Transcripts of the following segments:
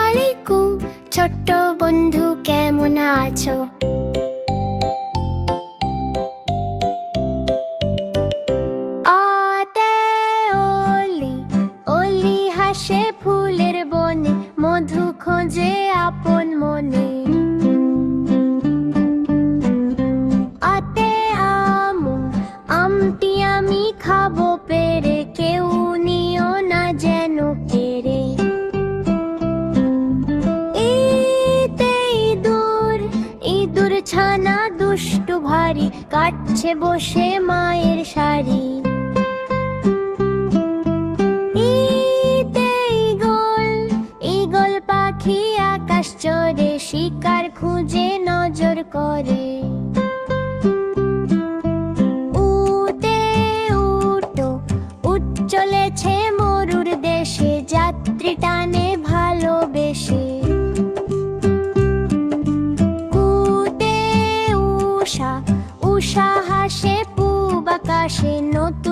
আলাইকুম ছোট্ট বন্ধু কেমন আছো? হাসে ফুল ছানা দুষ্টু ভারী কাটছে বসে মায়ের শাড়ি। ইগল পাখি আকাশ চড়ে, শিকার খুঁজে নজর করে। সাহাসে পূব আকাশে নতুন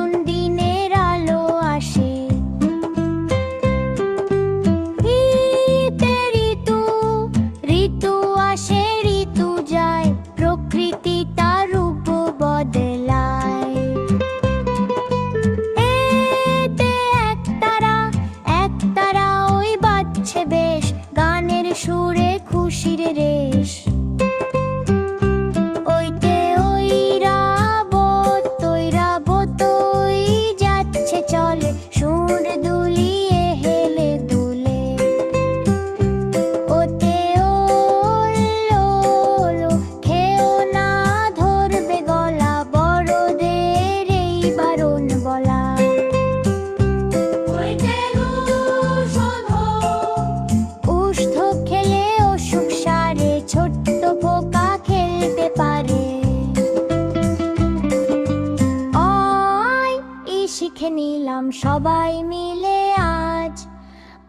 নিলাম সবাই মিলে আজ।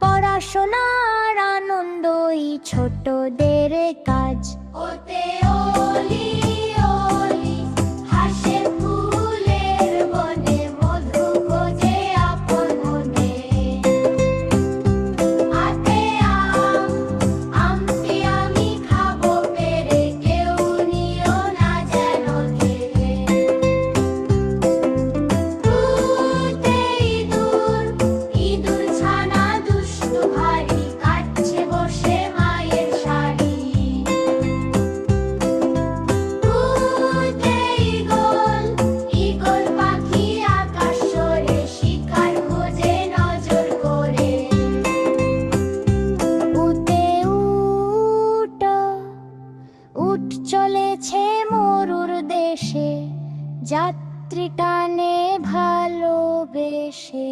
পড়াশোনার আনন্দই ছোটদের কাজ। ওতে ওলি যাত্রী টানে ভালোবেসে।